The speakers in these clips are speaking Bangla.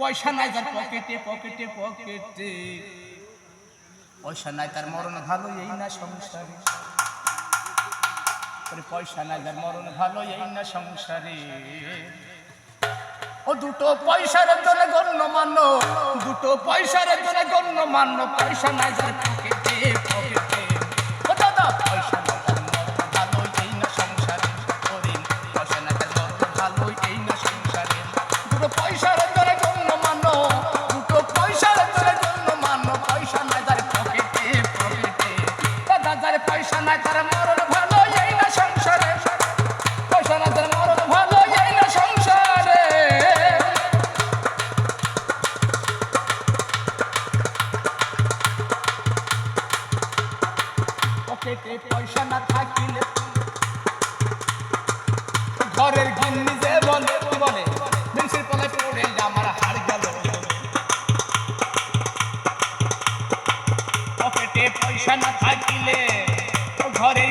পয়সা নাই তার পকেটে পকেটে পকেটে পয়সা নাই তার মরণ ভালো এই না সংসারে। পয়সা নাই তার মরণ ভালো এই না সংসারে। ও দুটো পয়সার জন্য গণ্য মান্য দুটো পয়সার জন্য গণ্য মান্য পয়সা নাই যার পকেটে পকেটে পকেটে পয়সা না থাকিলে ঘরের গিন্নি যে বলে বলে, মিনসির পলে পড়ে আমার হাড় গেল। পকেটে পয়সা না থাকিলে ঘরের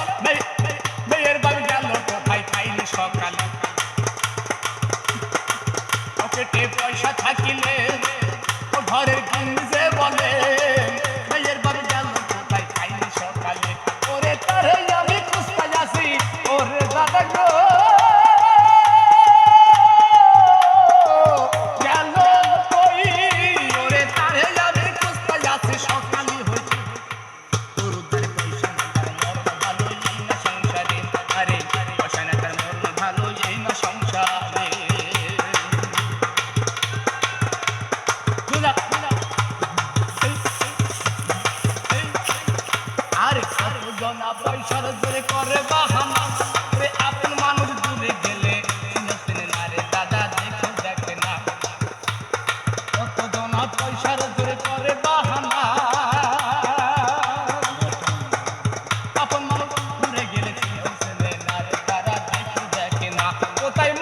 আর জনা পয়সার জোরে করে বাহানা। রে আপন মানুষ দূরে গেলে না রে দাদা, দেখে দেখে না। কত জনা পয়সার জোরে করে বাহানা। আপন মানুষ দূরে গেলে না রে দাদা, দেখে দেখে না। কোথায়